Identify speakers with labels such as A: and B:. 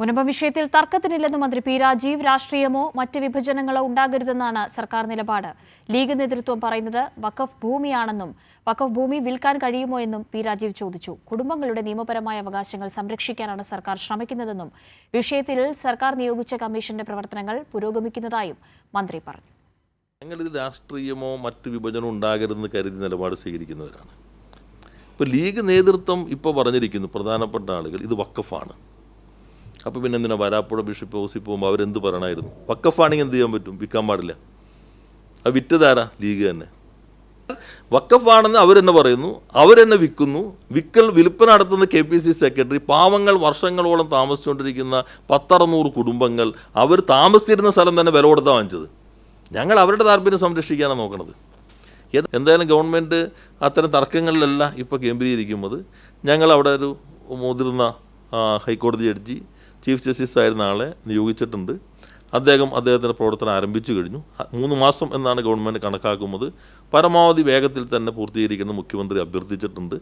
A: മുനമ്പം വിഷയത്തിൽ തർക്കത്തിനില്ലെന്ന് മന്ത്രി പി രാജീവ് രാഷ്ട്രീയമോ മറ്റ് വിഭജനങ്ങളോ ഉണ്ടാകരുതെന്നാണ് സർക്കാർ നിലപാട്. ലീഗ് നേതൃത്വം പറയുന്നത് വഖഫ് ഭൂമിയാണെന്നും വഖഫ് ഭൂമി വിൽക്കാൻ കഴിയുമോ എന്നും പി രാജീവ് ചോദിച്ചു. കുടുംബങ്ങളുടെ നിയമപരമായ അവകാശങ്ങൾ സംരക്ഷിക്കാനാണ് സർക്കാർ ശ്രമിക്കുന്നതെന്നും വിഷയത്തിൽ സർക്കാർ നിയോഗിച്ച കമ്മീഷന്റെ പ്രവർത്തനങ്ങൾ പുരോഗമിക്കുന്നതായും മന്ത്രി പറഞ്ഞു.
B: ഞങ്ങളിത് രാഷ്ട്രീയമോ മറ്റ് വിഭജനമോ ഉണ്ടാകരുതെന്ന് കരുതി നിലപാട് സ്വീകരിക്കുന്നവരാണ്. ഇപ്പോൾ ലീഗ് നേതൃത്വം ഇപ്പോൾ പറഞ്ഞിരിക്കുന്നു പ്രധാനപ്പെട്ട ആളുകൾ ഇത് വക്കഫാണ് അപ്പോൾ പിന്നെ എന്തിനാ വരാപ്പുഴ ബിഷപ്പ് ഓസി പോകുമ്പോൾ അവരെന്ത് പറയണമായിരുന്നു വക്കഫാണെങ്കിൽ എന്ത് ചെയ്യാൻ പറ്റും? വിൽക്കാൻ പാടില്ല. അത് വിറ്റതാരാ? ലീഗ് തന്നെ. വക്കഫാണെന്ന് അവരെന്നെ പറയുന്നു. അവരെന്നെ വിൽക്കുന്നു. വിൽക്കൽ വിൽപ്പന നടത്തുന്ന കെ പി സി സെക്രട്ടറി പാവങ്ങൾ വർഷങ്ങളോളം താമസിച്ചുകൊണ്ടിരിക്കുന്ന പത്തറുന്നൂറ് കുടുംബങ്ങൾ അവർ താമസിച്ചിരുന്ന സ്ഥലം തന്നെ വില കൊടുത്താൽ വാങ്ങിച്ചത്. ഞങ്ങൾ അവരുടെ താല്പര്യം സംരക്ഷിക്കാനാണ് നോക്കണത്. എന്തായാലും ഗവൺമെന്റ് അത്തരം തർക്കങ്ങളിലല്ല ഇപ്പോൾ കേന്ദ്രീകരിക്കുന്നത്. ഞങ്ങൾ അവിടെ ഒരു മുതിർന്ന ഹൈക്കോടതി ജഡ്ജി ചീഫ് ജസ്റ്റിസ് ആയിരുന്ന ആളെ നിയോഗിച്ചിട്ടുണ്ട്. അദ്ദേഹം അദ്ദേഹത്തിന്റെ പ്രവർത്തനം ആരംഭിച്ചു കഴിഞ്ഞു. മൂന്ന് മാസം എന്നാണ് ഗവൺമെന്റ് കണക്കാക്കുന്നത്. പരമാവധി വേഗത്തിൽ തന്നെ പൂർത്തീകരിക്കണം മുഖ്യമന്ത്രി അഭ്യർത്ഥിച്ചിട്ടുണ്ട്.